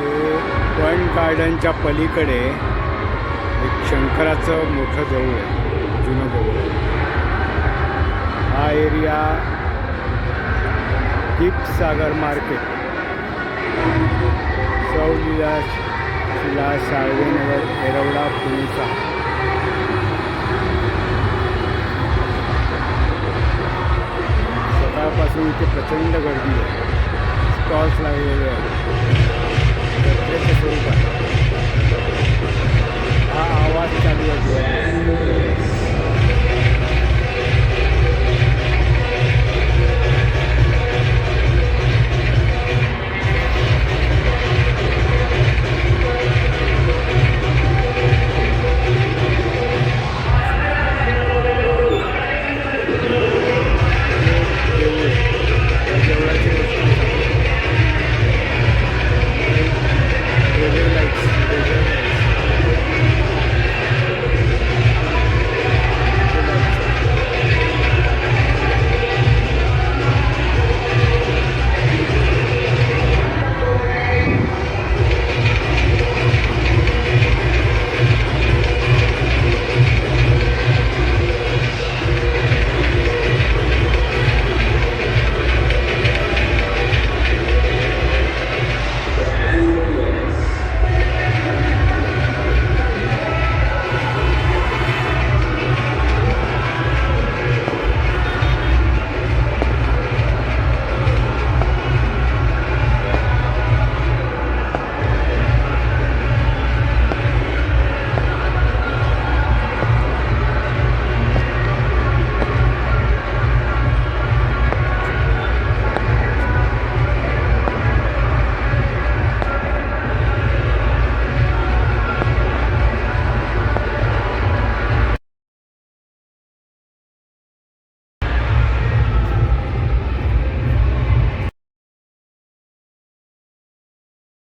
हे पॉईंट गार्डनच्या पलीकडे एक शंकराचं मोठं देऊळ आहे जुनं देऊळ आहे. हा एरिया दीपसागर मार्केट. सौलीला शिला साळवेनगर एरवडा पुणेचा. सकाळपासून इथे प्रचंड गर्दी आहे. स्टॉल्स लागलेले आहेत.